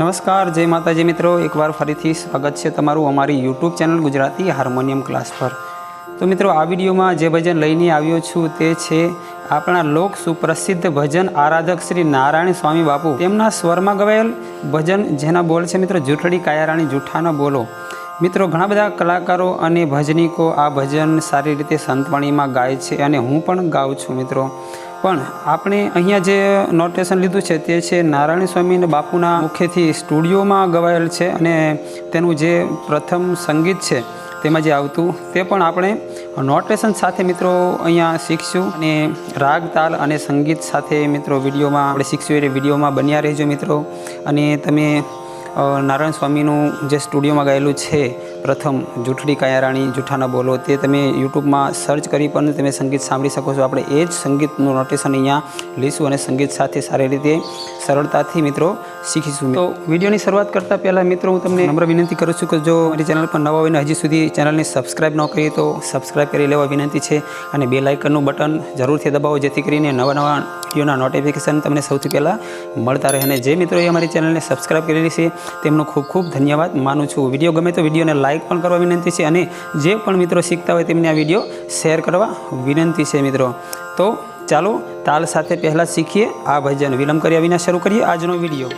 નમસ્કાર, જય માતાજી મિત્રો. એકવાર ફરીથી સ્વાગત છે તમારું અમારી YouTube channel Gujarati harmonium class પર. તો મિત્રો, આ વિડીયોમાં જે ભજન લઈને આવ્યો છું તે છે આપણા લોક સુપ્રસિદ્ધ ભજન આરાધક શ્રી નારાયણ સ્વામી બાપુ. તેમના સ્વરમાં ગવાયેલ ભજન જેના બોલ છે મિત્રો, જૂઠડી કાયારાણી જૂઠાનો બોલો. મિત્રો, ઘણા બધા કલાકારો અને ભજનીકો આ ભજન સારી રીતે સંતવાણીમાં ગાય છે અને હું પણ ગાઉં છું મિત્રો. પણ આપણે અહીંયા જે નોટેશન લીધું છે તે છે નારાયણ સ્વામી અને બાપુના મુખેથી સ્ટુડિયોમાં ગવાયેલ છે અને તેનું જે પ્રથમ સંગીત છે તેમાં જે આવતું તે પણ આપણે નોટેશન સાથે મિત્રો અહીંયા શીખશું અને રાગ, તાલ અને સંગીત સાથે મિત્રો વિડીયોમાં આપણે શીખશું. એટલે વિડીયોમાં બન્યા રહેજો મિત્રો. અને તમે નારાયણ સ્વામીનું જે સ્ટુડિયોમાં ગાયેલું છે પ્રથમ જૂઠડી કાયારાણી જૂઠાના બોલો તે તમે યુટ્યુબમાં સર્ચ કરી પણ તમે સંગીત સાંભળી શકો છો. આપણે એ જ સંગીતનું નોટેશન અહીંયા લઈશું અને સંગીત સાથે સારી રીતે સરળતાથી મિત્રો શીખીશું. તો વિડીયોની શરૂઆત કરતાં પહેલાં મિત્રો હું તમને નમ્ર વિનંતી કરું છું કે જો મારી ચેનલ પર નવા હોય ને હજી સુધી ચેનલને સબસ્ક્રાઇબ ન કરીએ તો સબસ્ક્રાઈબ કરી લેવા વિનંતી છે અને બે લાઇકનનું બટન જરૂરથી દબાવો, જેથી કરીને નવા નવા વિડીયોના નોટિફિકેશન તમને સૌથી પહેલાં મળતા રહે. અને જે મિત્રોએ અમારી ચેનલને સબસ્ક્રાઈબ કરેલી છે, તેમનો ખૂબ ખૂબ ધન્યવાદ માનું છું. વીડિયો ગમે તો વિડીયોને લાઇક પણ કરવા વિનંતી છે અને જે પણ મિત્રો શીખતા હોય તેમને આ વીડિયો શેર કરવા વિનંતી છે મિત્રો. તો ચાલો તાલ સાથે પહેલાં શીખીએ આ ભજન. વિલંબ કર્યા વિના શરૂ કરીએ આજનો વીડિયો.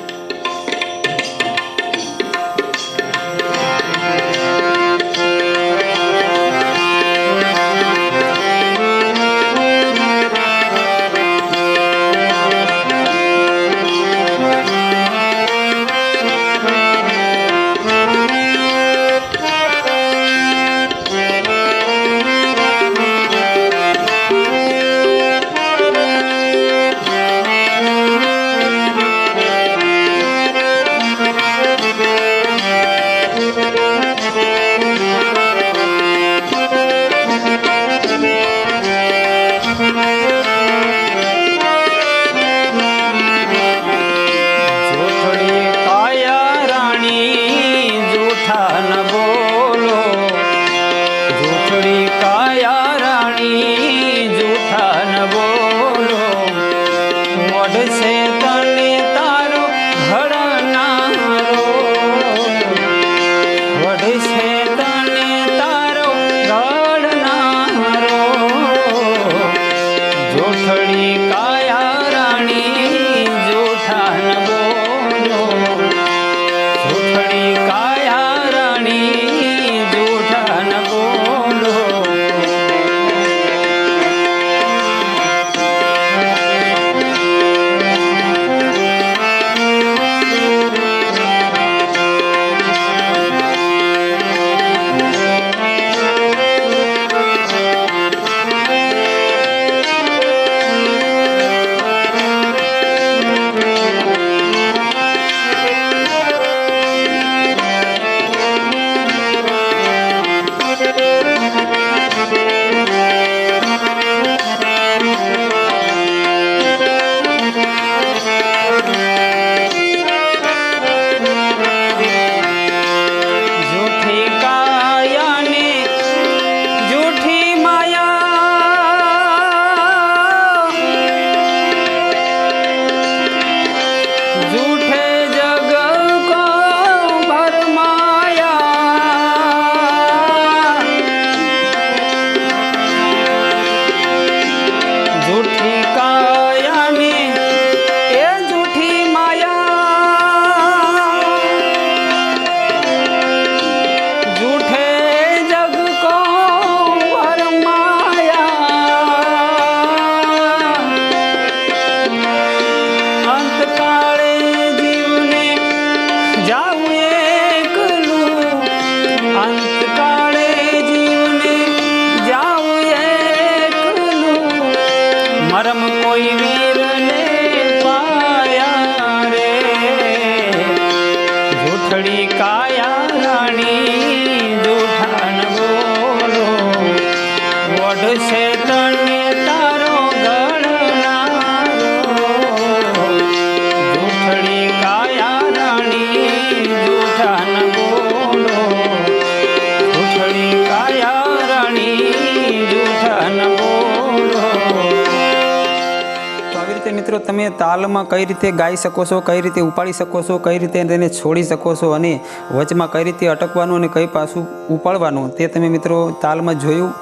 તમે તાલમાં કઈ રીતે ગાઈ શકો છો, કઈ રીતે ઉપાડી શકો છો, કઈ રીતે તેને છોડી શકો છો અને વચમાં કઈ રીતે અટકવાનું અને કઈ પાછું ઉપાડવાનું તે તમે મિત્રો તાલમાં જોયું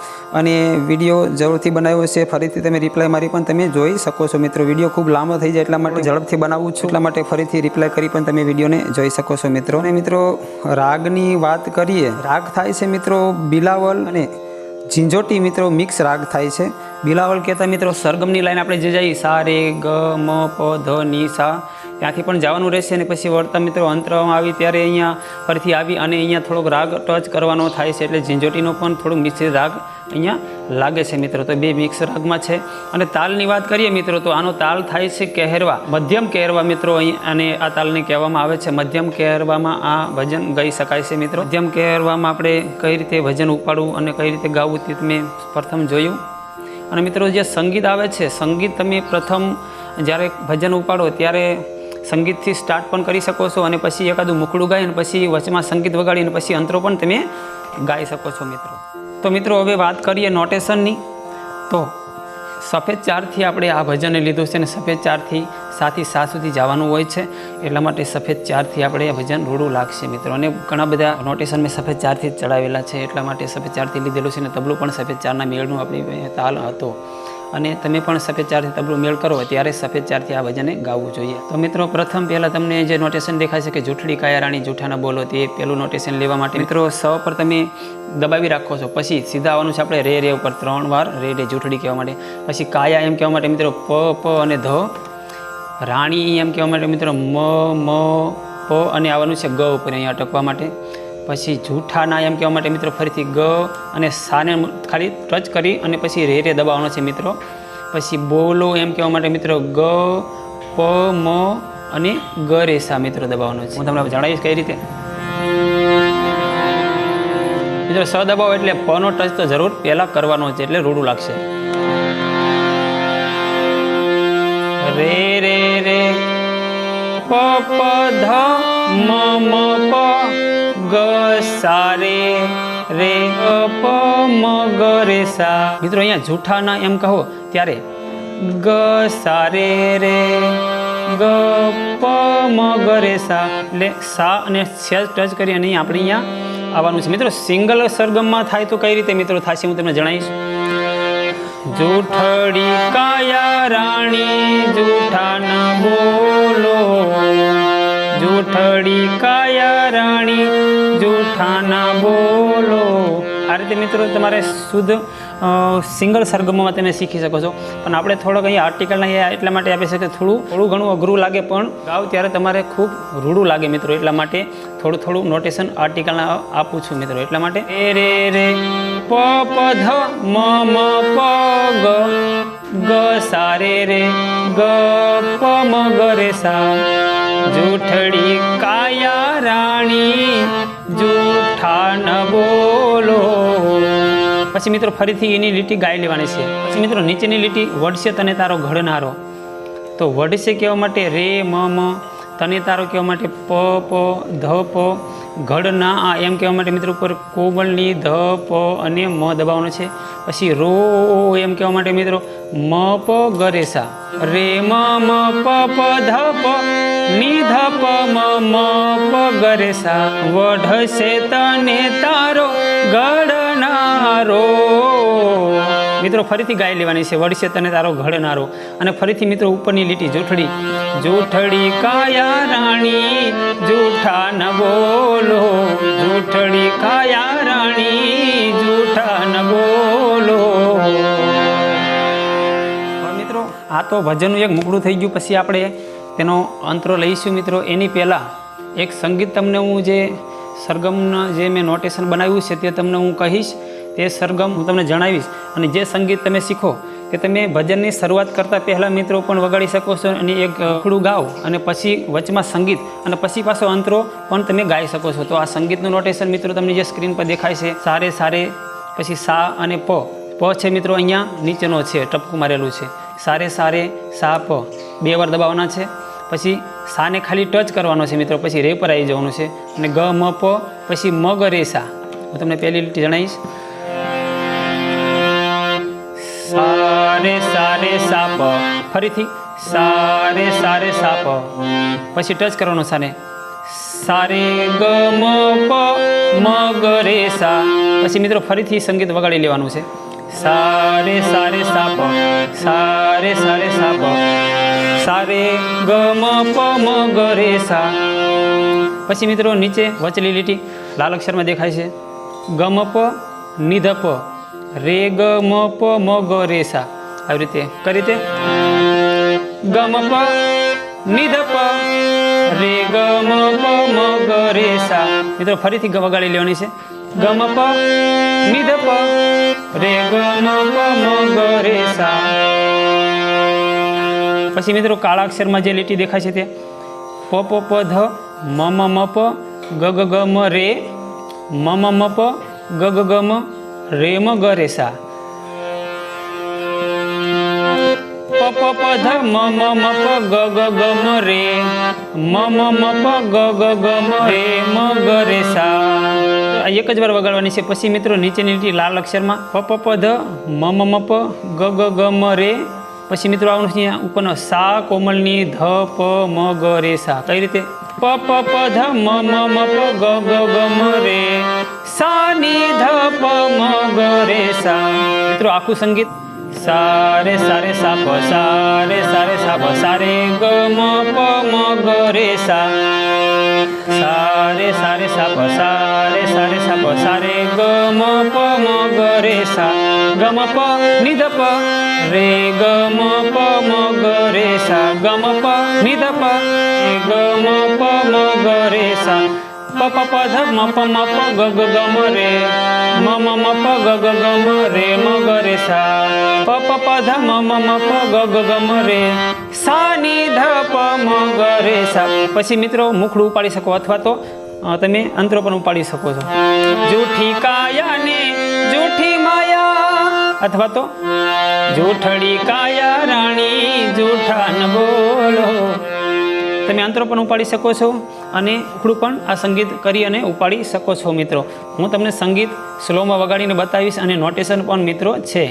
અને વીડિયો જરૂરથી બનાવ્યો છે. ફરીથી તમે રિપ્લાય મારી પણ તમે જોઈ શકો છો મિત્રો. વીડિયો ખૂબ લાંબો થઈ જાય એટલા માટે ઝડપથી બનાવું છું, એટલા માટે ફરીથી રિપ્લાય કરી પણ તમે વિડીયોને જોઈ શકો છો મિત્રો. અને મિત્રો, રાગની વાત કરીએ, રાગ થાય છે મિત્રો બિલાવલ અને ઝીંઝોટી મિત્રો મિક્સ રાગ થાય છે. બિલાવલ કહેતા મિત્રો, સરગમની લાઈન આપણે જે જઈએ, સા, રે, ગ, મ, પ, ધ, ની, સા. ત્યાંથી પણ જવાનું રહેશે અને પછી વળતા મિત્રો અંતરમાં આવી ત્યારે અહીંયા ફરીથી આવી અને અહીંયા થોડોક રાગ ટચ કરવાનો થાય છે એટલે ઝીંઝોટીનો પણ થોડુંક મિશ્રિત રાગ અહીંયા લાગે છે મિત્રો. તો બે મિક્સ રાગમાં છે. અને તાલની વાત કરીએ મિત્રો, તો આનો તાલ થાય છે કહેરવા, મધ્યમ કહેરવા મિત્રો અહીં અને આ તાલને કહેવામાં આવે છે. મધ્યમ કહેરવામાં આ ભજન ગાઈ શકાય છે મિત્રો. મધ્યમ કહેરવામાં આપણે કઈ રીતે ભજન ઉપાડવું અને કઈ રીતે ગાવું તે તમે પ્રથમ જોયું. અને મિત્રો જે સંગીત આવે છે, સંગીત તમે પ્રથમ જ્યારે ભજન ઉપાડો ત્યારે સંગીતથી સ્ટાર્ટ પણ કરી શકો છો અને પછી એકાદું મુખડું ગાય અને પછી વચમાં સંગીત વગાડી અને પછી અંતરો પણ તમે ગાઈ શકો છો મિત્રો. તો મિત્રો, હવે વાત કરીએ નોટેશનની તો સફેદ ચારથી આપણે આ ભજને લીધું છે અને સફેદ ચારથી સાથી સા સુધી જવાનું હોય છે. એટલા માટે સફેદ ચારથી આપણે ભજન રૂડું લાગશે મિત્રો. અને ઘણા બધા નોટેશન મેં સફેદ ચારથી ચડાવેલા છે. એટલા માટે સફેદ ચારથી લીધેલું છે અને તબલું પણ સફેદ ચારના મેળનું આપણી તાલ હતો. અને તમે પણ સફેદ ચારથી તબલું મેળ કરો ત્યારે સફેદ ચારથી આ ભજને ગાવું જોઈએ. તો મિત્રો, પ્રથમ પહેલાં તમને જે નોટેશન દેખાય છે કે જૂઠડી, કાયા રાણી, જૂઠાના બોલો, તે પેલું નોટેશન લેવા માટે મિત્રો, સ પર તમે દબાવી રાખો છો. પછી સીધા આવવાનું છે આપણે રે રે ઉપર ત્રણ વાર રે રે જૂઠડી કહેવા માટે. પછી કાયા એમ કહેવા માટે મિત્રો, પ પ અને ધ. રાણી એમ કહેવા માટે મિત્રો, મ મ, પ અને આવવાનું છે ગ ઉપર અહીંયા અટકવા માટે. પછી જૂઠાના એમ કહેવા માટે મિત્રો ફરીથી ગ અને સાને ખાલી ટચ કરી અને પછી રે રે દબાવવાનો છે મિત્રો. પછી બોલો એમ કહેવા માટે મિત્રો ગ, પ, મ અને ગ રે સા મિત્રો દબાવવાનો છે. હું તમને જણાવીશ કઈ રીતે. મિત્રો સ દબાવો એટલે પનો ટચ તો જરૂર પહેલાં કરવાનો છે એટલે રૂડું લાગશે. રે રે રે, પ પ, ધ, મ મ, પ. ગ સા રે રે અ મ ગ રે સા મિત્રો અહીંયા જૂઠાના એમ કહો ત્યારે ગ સા રે રે ગ પ મ ગ રે સા એટલે સા અને છે ટચ કરી અને આપણે અહીંયા આવવાનું છે. મિત્રો, સિંગલ સરગમમાં થાય તો કઈ રીતે મિત્રો થશે હું તમને જણાવીશ. જૂઠડી કાયા રાણી જૂઠા ન બોલો. જૂઠડી કાયા રાણી જૂઠા બોલો. આ રીતે મિત્રો તમારે શુદ્ધ સિંગલ સરગમોમાં તમે શીખી શકો છો. પણ આપણે થોડોક અહીંયા આર્ટિકલના અહીંયા એટલા માટે આપી શકીએ. થોડું થોડું ઘણું અઘરું લાગે પણ ગાવ ત્યારે તમારે ખૂબ રૂડું લાગે મિત્રો. એટલા માટે થોડું થોડું નોટેશન આર્ટિકલના આપું છું મિત્રો. એટલા માટે એ રે રે પ પ ધ, મ મ, પ, ગ ગ, સા, રે રે, ગ, પ, મ, ગ, રે, સા. જૂઠડી કાયા રાણી, જૂઠા ન બોલો. પછી મિત્રો ફરીથી એની લીટી ગાઈ લેવાની છે. પછી મિત્રો નીચેની લીટી વડશે તને તારો ઘડનારો. તો વડશે કહેવા માટે રે, મ મ, તને તારો કહેવા માટે પ પ, ધ, પ, ઘડના આ એમ કહેવા માટે મિત્રો ઉપર કોબળની ધ, પ અને મ દબાવવાનો છે. પછી રો એમ કહેવા માટે મિત્રો, મ, પ, ગરેસા. રે, મ મ, પ પ, ધ, પ. ની ધ પ મ મ પ વઢશે તને તારો ગળનારો મિત્રો ફરીથી ગાઈ લેવાની છે. વળશે તને તારો ઘડનારો અને ફરીથી મિત્રો, ઉપરની લીટી જૂઠડી. જૂઠડી કાયા રાણી, જૂઠા ન બોલો. જૂઠડી કાયા રાણી, જૂઠા ન બોલો. મિત્રો, આ તો ભજનનું એક મુકડું થઈ ગયું. પછી આપણે તેનો અંતરો લઈશું મિત્રો. એની પહેલાં એક સંગીત તમને હું જે સરગમના જે મેં નોટેશન બનાવ્યું છે તે તમને હું કહીશ. તે સરગમ હું તમને જણાવીશ. અને જે સંગીત તમે શીખો કે તમે ભજનની શરૂઆત કરતાં પહેલાં મિત્રો પણ વગાડી શકો છો અને એક અખડું ગાઓ અને પછી વચમાં સંગીત અને પછી પાછો અંતરો પણ તમે ગાઈ શકો છો. તો આ સંગીતનું નોટેશન મિત્રો તમને જે સ્ક્રીન પર દેખાય છે, સારે સારે પછી સા અને પ. પ છે મિત્રો અહીંયા, નીચેનો છે, ટપકું મારેલું છે. સારે સારે સાપ બે વાર દબાવવાના છે. પછી સાને ખાલી ટચ કરવાનો છે મિત્રો, પછી રે પર આવી જવાનું છે. અને ગ, મ, પ, પછી મ, ગ, રે, સા. હું તમને પહેલી લીટી જણાવીશ. સારે સારે સાપ. ફરીથી સારે સારે સાપ. પછી ટચ કરવાનું સાને. સારે ગ, મ, પ, મ રે, સા. પછી મિત્રો ફરીથી સંગીત વગાડી લેવાનું છે. સારે સારે સાપ, સારે સારે સાપ. સારે ગ મ પ મ ગ રે સા. પછી મિત્રો નીચે વચલી લીટી લાલ અક્ષરમાં દેખાય છે. ગમપ પ, નિધ પ, રે ગ મ પ મ ગ રે સા. આવી રીતે કઈ રીતે? ગમપ પ, નિધ પ, રે ગ મ પ મ ગ રે સા. મિત્રો ફરીથી વગાડી લેવાની છે. ગમપ પ, નિધ પ રે ગ મ પ મ ગ રે સા પછી મિત્રો કાળા અક્ષરમાં જે લીટી દેખાય છે તે પ પ પ, ધ, મ મ મ, પ, ગ ગ ગ, મ, રે, મ મ મ, પ, ગ ગ ગ, મ, રે, મ, ગ, રે, સા ધ મ મ મ પ ગ ગ ગ મ રે મ મ મ પ ગ ગ ગ મ રે મ ગ રે સા એક જ વાર વગાડવાની છે. પછી મિત્રો નીચેની લીટી લાલ અક્ષરમાં પ પ પ ધ, મ મ મ પ, ગ ગ ગ મ રે. પછી મિત્રો આવવાનું છે ઉપરનો સા કોમલની ધ, પ, મ, ગ, રે સા. કઈ રીતે? પ પ પ ધ, મ મ મ પ, ગ ગ ગ મ રે. સા ની ધ, પ, મ, ગ, રે સા. મિત્રો આખું સંગીત સારે સારે સાપ, સારે સારે સાપ, સારે ગ મ પ, મ, ગ, રે, સા. સારે સારે સાપ, સારે સારે સાપ, સારે ગ મ પ, મ, ગ, રે, સા. ગ મ પ નિ ધ પ, રે ગ મ પ, મ, ગ, રે, સા. ગ મ પ નિ ધ પ ગ મ પ, મ, ગ, રે, સા. પછી મિત્રો મુખડું ઉપાડી શકો અથવા તો તમે અંતરો પણ ઉપાડી શકો છો. જૂઠી કાયા ને જૂઠી માયા, અથવા તો, જૂઠડી કાયા રાણી જૂઠા ન બોલો. તમે અંતરો પણ ઉપાડી શકો છો અને ઉખડું પણ આ સંગીત કરી અને ઉપાડી શકો છો, મિત્રો. હું તમને સંગીત સ્લોમાં વગાડીને બતાવીશ અને નોટેશન પણ, મિત્રો, છે.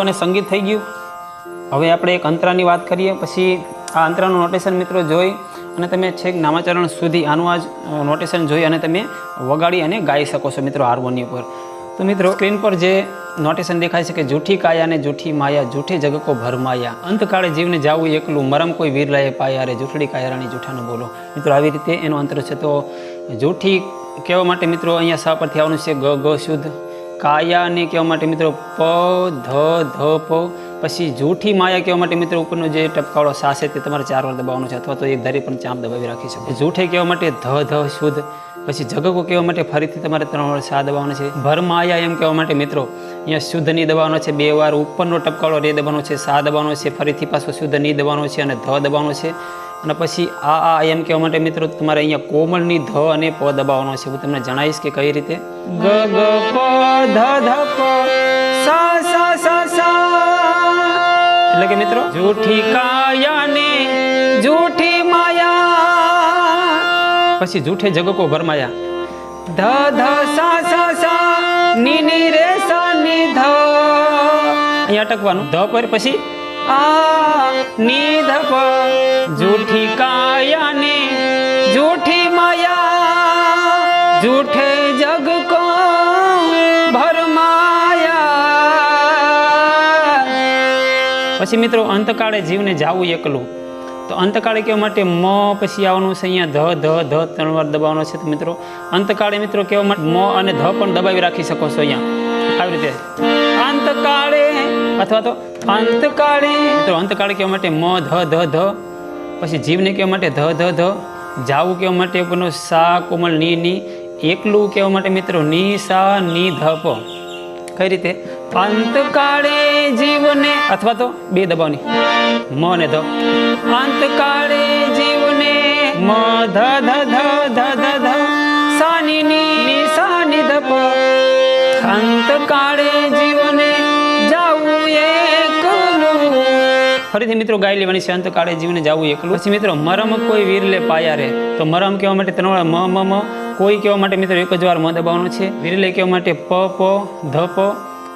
મુખડું અને સંગીત થઈ ગયું. હવે આપણે એક અંતરાની વાત કરીએ. પછી આ અંતરાનું નોટેશન મિત્રો જોઈ અને તમે છેક નામાચરણ સુધી આનું આ જ નોટેશન જોઈ અને તમે વગાડી અને ગાઈ શકો છો મિત્રો હાર્મોનિયમ પર તો મિત્રો સ્ક્રીન પર જે નોટેશન દેખાય છે કે જૂઠી કાયા ને જૂઠી માયા, જૂઠી જગકો ભરમાયા અંતકાળે જીવને જાવું એકલું, મરમ કોઈ વીરલાએ પાયા રે. જૂઠડી કાયા રાણી બોલો. મિત્રો આવી રીતે એનો અંતર છે. તો જૂઠી કહેવા માટે મિત્રો અહીંયા સા પરથી આવવાનું છે? ગ ગ, શુદ્ધ. કાયાને કહેવા માટે મિત્રો પ, ધ ધ, પ, પછી જૂઠી માયા કહેવા માટે મિત્રો ઉપરનો જે ટપકાવાળો સા છે તે તમારે ચાર વાર દબાવવાનો છે અથવા તો એક ધારી પણ ચાંપ દબાવી રાખી શકો. જૂઠે કહેવા માટે ધ ધ, શુદ્ધ, પછી જગકો કહેવા માટે ફરીથી તમારે ત્રણ વાર સા દબાવવાનો છે. ભરમાયા એમ કહેવા માટે મિત્રો અહીંયા શુદ્ધની દબાવવાનો છે. બે વાર ઉપરનો ટપકાળો રે દબાવવાનો છે, સા દબાવવાનો છે, ફરીથી પાછો શુદ્ધની દબાવવાનો છે અને ધ દબાવવાનો છે. અને પછી આ આ એમ કહેવા માટે મિત્રો તમારે અહીંયા કોમળની ધ અને પ દબાવવાનો છે. હું તમને જણાવીશ કે કઈ રીતે. ગ ગ પ ધ ધ પ. સા સા સા સા. એટલે કે મિત્રો? જૂઠી કાયા ને જૂઠી માયા. પછી જૂઠે જગકો ભરમાયા. ધ ધ સા સા સા. ની ની રે સા ની ધ. અહીંયા અટકવાનું. ધ પર પછી જૂઠી કાયા જૂઠી માયા, જૂઠે જગ કો ભરમાયા પછી મિત્રો અંતકાળે જીવને જાવું એકલું. તો અંતકાળે કહેવા માટે મ, પછી આવવાનું છે અહીંયા ધ ધ ધ ત્રણ વાર દબાવવાનો છે તો મિત્રો. અંતકાળે મિત્રો કહેવા માટે મ અને ધ પણ દબાવી રાખી શકો છો અહીંયા. આવી રીતે. અંતકાળે અથવા તો અંતકાળે. તો અંતકાળે કહેવા માટે મ, ધ ધ ધ. પછી જીવને કહેવા માટે ધ ધ ધ. જાવું કહેવા માટે ઉપરનો સા કોમલની ની. એકલું કહેવા માટે મિત્રો ની, સા, ની, ધ, પ. કઈ રીતે? અંતકાળે જીવને અથવા તો બે દબાવની. મ ને ધ. અંતકાળે જીવને મ, ધ ધ ધ ધ ધ ધ ની ની સાની ધ, પ. અંતકાળે ફરીથી મિત્રો ગાય લેવાની છે, અંતકાળે જીવને જાવું એકલું. પછી મિત્રો, મરમ કોઈ વીર લે પાયા રે. તો મરમ કહેવા માટે ત્રણ વાર મ મ મ. કોઈ કહેવા માટે મિત્રો એક જ વાર મ દબાવવાનો છે. વીરલે કહેવા માટે પ પ, ધ, પ.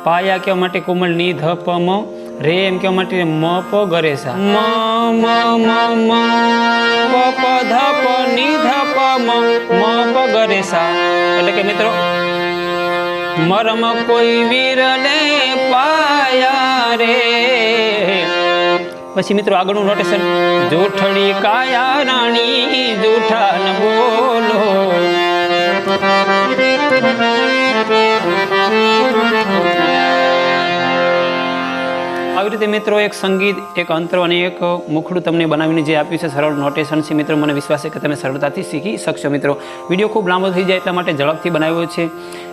પાયા કહેવા માટે કોમળની, ધ, પ, મ. રે એમ કહેવા માટે મ, પ ગરેસા મ મ મ મ. પ પ, ધ, પ, ની, ધ, પ, મ. મ, પ ગરેસા એટલે કે મિત્રો, મરમ કોઈ વીરને પાયા રે. પછી મિત્રો આગળનું નોટેશન જૂઠડી કાયા રાણી જૂઠા ન બોલો. આવી રીતે મિત્રો એક સંગીત એક અંતર અને એક મુખડું તમને બનાવીને જે આપ્યું છે સરળ નોટેશન છે. મિત્રો મને વિશ્વાસ છે કે તમે સરળતાથી શીખી શકશો મિત્રો. વીડિયો ખૂબ લાંબો થઈ જાય એટલા માટે ઝડપથી બનાવ્યો છે.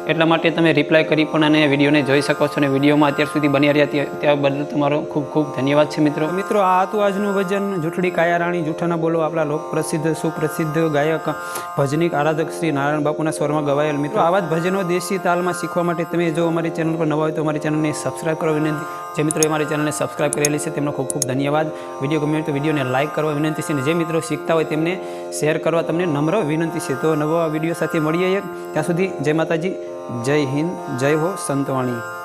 એટલા માટે તમે રિપ્લાય કરી પણ અને વિડીયોને જોઈ શકો છો અને વિડીયોમાં અત્યાર સુધી બની રહ્યા ત્યાં બદલ તમારો ખૂબ ખૂબ ધન્યવાદ છે, મિત્રો. મિત્રો, આ હતું આજનું ભજન. જૂઠડી કાયા રાણી જૂઠાના બોલો, આપણા લોક પ્રસિદ્ધ સુપ્રસિદ્ધ ગાયક, ભજનિક, આરાધક શ્રી નારાયણ બાપુના સ્વરમાં ગવાયેલ. મિત્રો, આવા જ ભજનો દેશી તાલમાં શીખવા માટે તમે જો અમારી ચેનલ પર નવા હોય તો અમારી ચેનલને સબસ્ક્રાઈબ કરવા વિનંતી જે મિત્રો અમારી ચેનલને સબસ્ક્રાઈબ કરેલી છે, તેમનો ખૂબ ખૂબ ધન્યવાદ. વીડિયો ગમે તો વિડીયોને લાઇક કરવા વિનંતી છે અને જે મિત્રો શીખતા હોય તેમને શેર કરવા તમને નમ્ર વિનંતી છે. તો નવા વીડિયો સાથે મળીએ ત્યાં સુધી જય માતાજી. જય હિન્દ જય હો સંતવાણી.